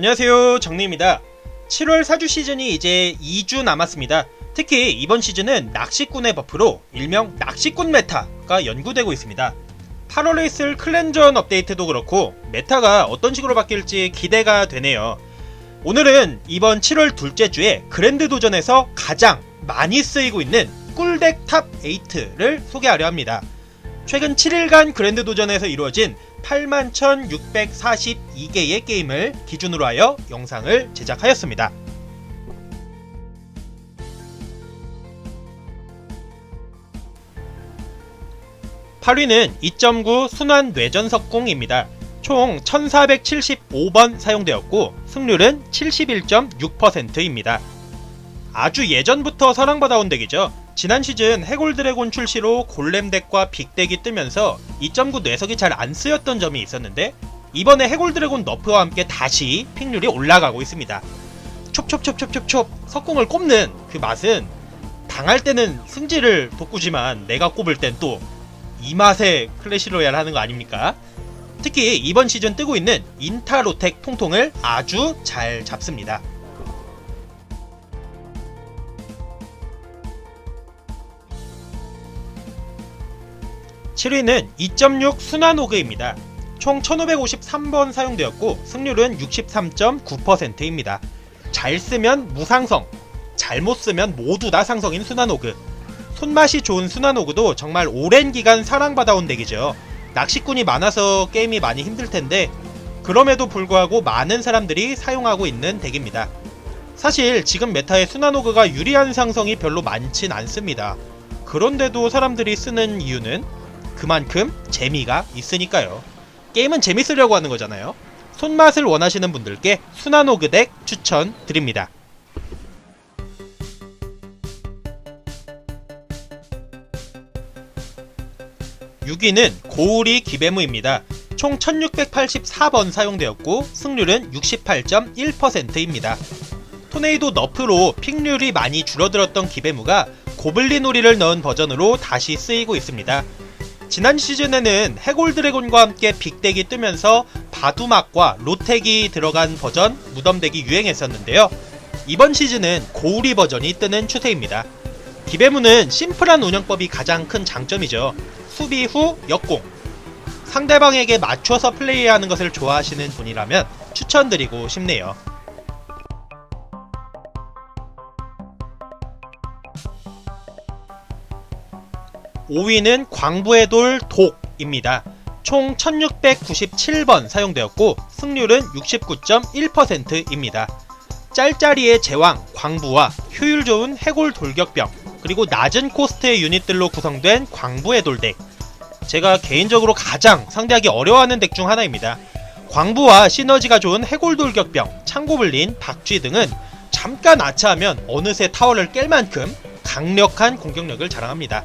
안녕하세요 정리입니다. 7월 사주 시즌이 이제 2주 남았습니다. 특히 이번 시즌은 낚시꾼의 버프로 일명 낚시꾼 메타가 연구되고 있습니다. 8월에 있을 클랜전 업데이트도 그렇고 메타가 어떤 식으로 바뀔지 기대가 되네요. 오늘은 이번 7월 둘째 주에 그랜드 도전에서 가장 많이 쓰이고 있는 꿀덱 탑 8를 소개하려 합니다. 최근 7일간 그랜드 도전에서 이루어진 81,642개의 게임을 기준으로 하여 영상을 제작하였습니다. (8위는) 2.9 순환 뇌전석공입니다. 총 1475번 사용되었고 승률은 71.6%입니다. 아주 예전부터 사랑받아온 덱이죠. 지난 시즌 해골 드래곤 출시로 골렘 덱과 빅 덱이 뜨면서 2.9 뇌석이 잘 안 쓰였던 점이 있었는데 이번에 해골 드래곤 너프와 함께 다시 픽률이 올라가고 있습니다. 촉촉촉촉촉촉 석궁을 꼽는 그 맛은 당할 때는 승지를 돋구지만 내가 꼽을 땐 또 이 맛에 클래시 로얄 하는 거 아닙니까? 특히 이번 시즌 뜨고 있는 인타로텍 통통을 아주 잘 잡습니다. 7위는 2.6 순환호그입니다. 총 1553번 사용되었고 승률은 63.9%입니다. 잘 쓰면 무상성, 잘못 쓰면 모두 다 상성인 순환호그. 손맛이 좋은 순환호그도 정말 오랜 기간 사랑받아온 덱이죠. 낚시꾼이 많아서 게임이 많이 힘들 텐데 그럼에도 불구하고 많은 사람들이 사용하고 있는 덱입니다. 사실 지금 메타의 순환호그가 유리한 상성이 별로 많진 않습니다. 그런데도 사람들이 쓰는 이유는 그만큼 재미가 있으니까요. 게임은 재밌으려고 하는 거잖아요. 손맛을 원하시는 분들께 순환호그 덱 추천드립니다. 6위는 고우리 기배무입니다. 총 1684번 사용되었고 승률은 68.1%입니다. 토네이도 너프로 픽률이 많이 줄어들었던 기배무가 고블린 오리를 넣은 버전으로 다시 쓰이고 있습니다. 지난 시즌에는 해골 드래곤과 함께 빅덱이 뜨면서 바두막과 로텍이 들어간 버전 무덤덱이 유행했었는데요. 이번 시즌은 고우리 버전이 뜨는 추세입니다. 기배무는 심플한 운영법이 가장 큰 장점이죠. 수비 후 역공. 상대방에게 맞춰서 플레이하는 것을 좋아하시는 분이라면 추천드리고 싶네요. 5위는 광부의 돌 독입니다. 총 1697번 사용되었고 승률은 69.1%입니다. 짤짤이의 제왕 광부와 효율 좋은 해골 돌격병 그리고 낮은 코스트의 유닛들로 구성된 광부의 돌덱 제가 개인적으로 가장 상대하기 어려워하는 덱 중 하나입니다. 광부와 시너지가 좋은 해골 돌격병, 창고블린, 박쥐 등은 잠깐 아차하면 어느새 타워를 깰 만큼 강력한 공격력을 자랑합니다.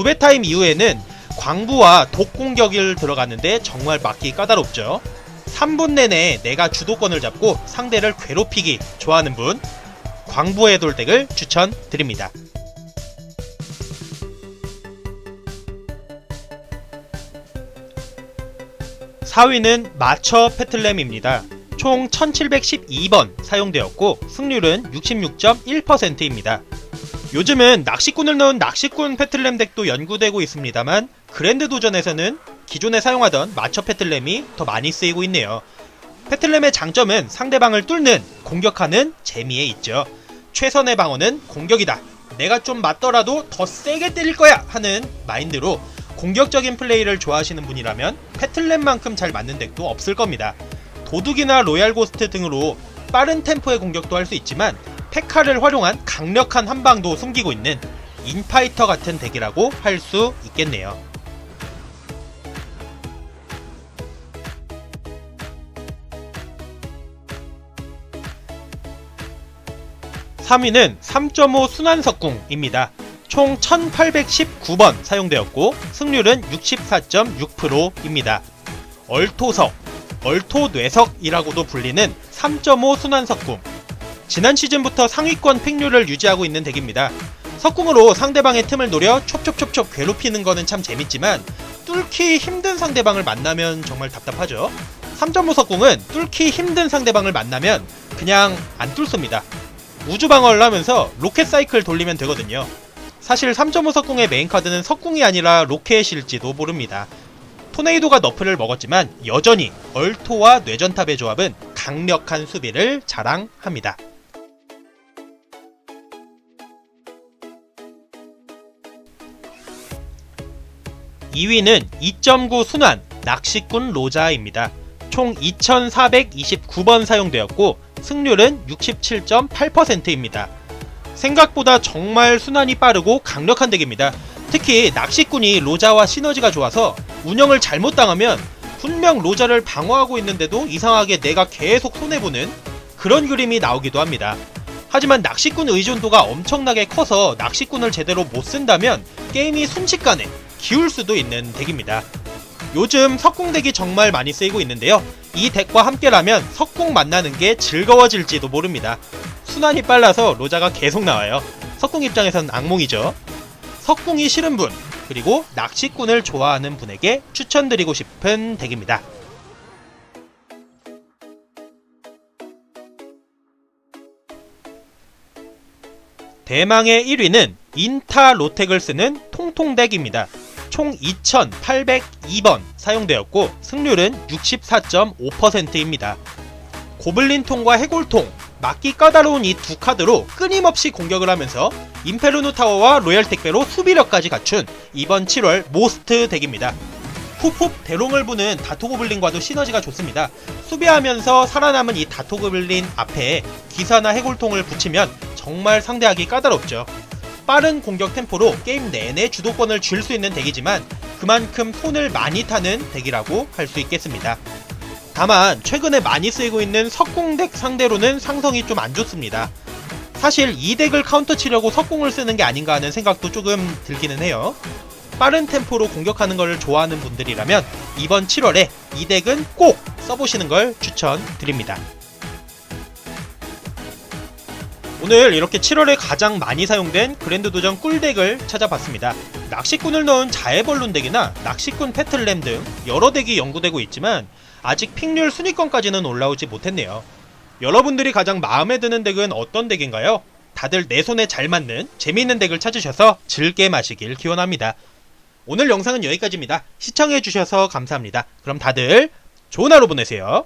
두배 타임 이후에는 광부와 독 공격을 들어갔는데 정말 막기 까다롭죠. 3분 내내 내가 주도권을 잡고 상대를 괴롭히기 좋아하는 분 광부의 돌덱을 추천드립니다. 4위는 마처 페틀렘입니다. 총 1712번 사용되었고 승률은 66.1%입니다. 요즘은 낚시꾼을 넣은 낚시꾼 페틀렘 덱도 연구되고 있습니다만 그랜드 도전에서는 기존에 사용하던 마처 페틀렘이 더 많이 쓰이고 있네요. 페틀렘의 장점은 상대방을 뚫는 공격하는 재미에 있죠. 최선의 방어는 공격이다. 내가 좀 맞더라도 더 세게 때릴 거야 하는 마인드로 공격적인 플레이를 좋아하시는 분이라면 페틀렘만큼 잘 맞는 덱도 없을 겁니다. 도둑이나 로얄 고스트 등으로 빠른 템포의 공격도 할 수 있지만 페카를 활용한 강력한 한방도 숨기고 있는 인파이터 같은 덱이라고 할 수 있겠네요. (3위는) 3.5 순환석궁입니다. 총 1819번 사용되었고 승률은 64.6%입니다. 얼토석, 얼토뇌석이라고도 불리는 3.5 순환석궁 지난 시즌부터 상위권 픽률을 유지하고 있는 덱입니다. 석궁으로 상대방의 틈을 노려 촉촉촉촉 괴롭히는 거는 참 재밌지만 뚫기 힘든 상대방을 만나면 정말 답답하죠. 3.5 석궁은 뚫기 힘든 상대방을 만나면 그냥 안 뚫습니다. 우주 방어를 하면서 로켓 사이클 돌리면 되거든요. 사실 3.5 석궁의 메인 카드는 석궁이 아니라 로켓일지도 모릅니다. 토네이도가 너프를 먹었지만 여전히 얼토와 뇌전탑의 조합은 강력한 수비를 자랑합니다. 2위는 2.9 순환 낚시꾼 로자입니다. 총 2429번 사용되었고 승률은 67.8%입니다. 생각보다 정말 순환이 빠르고 강력한 덱입니다. 특히 낚시꾼이 로자와 시너지가 좋아서 운영을 잘못 당하면 분명 로자를 방어하고 있는데도 이상하게 내가 계속 손해보는 그런 그림이 나오기도 합니다. 하지만 낚시꾼 의존도가 엄청나게 커서 낚시꾼을 제대로 못 쓴다면 게임이 순식간에 기울 수도 있는 덱입니다. 요즘 석궁 덱이 정말 많이 쓰이고 있는데요. 이 덱과 함께라면 석궁 만나는 게 즐거워질지도 모릅니다. 순환이 빨라서 로자가 계속 나와요. 석궁 입장에선 악몽이죠. 석궁이 싫은 분, 그리고 낚시꾼을 좋아하는 분에게 추천드리고 싶은 덱입니다. 대망의 1위는 인타 로텍을 쓰는 통통덱입니다. 총 2802번 사용되었고 승률은 64.5%입니다. 고블린통과 해골통, 막기 까다로운 이 두 카드로 끊임없이 공격을 하면서 임페르노 타워와 로얄 택배로 수비력까지 갖춘 이번 7월 모스트 덱입니다. 푹푹 대롱을 부는 다토고블린과도 시너지가 좋습니다. 수비하면서 살아남은 이 다토고블린 앞에 기사나 해골통을 붙이면 정말 상대하기 까다롭죠. 빠른 공격 템포로 게임 내내 주도권을 쥘 수 있는 덱이지만 그만큼 손을 많이 타는 덱이라고 할 수 있겠습니다. 다만 최근에 많이 쓰이고 있는 석궁덱 상대로는 상성이 좀 안 좋습니다. 사실 이 덱을 카운터 치려고 석궁을 쓰는 게 아닌가 하는 생각도 조금 들기는 해요. 빠른 템포로 공격하는 걸 좋아하는 분들이라면 이번 7월에 이 덱은 꼭 써보시는 걸 추천드립니다. 오늘 이렇게 7월에 가장 많이 사용된 그랜드 도전 꿀덱을 찾아봤습니다. 낚시꾼을 넣은 자해벌룬 덱이나 낚시꾼 패틀램 등 여러 덱이 연구되고 있지만 아직 픽률 순위권까지는 올라오지 못했네요. 여러분들이 가장 마음에 드는 덱은 어떤 덱인가요? 다들 내 손에 잘 맞는 재미있는 덱을 찾으셔서 즐게 마시길 기원합니다. 오늘 영상은 여기까지입니다. 시청해주셔서 감사합니다. 그럼 다들 좋은 하루 보내세요.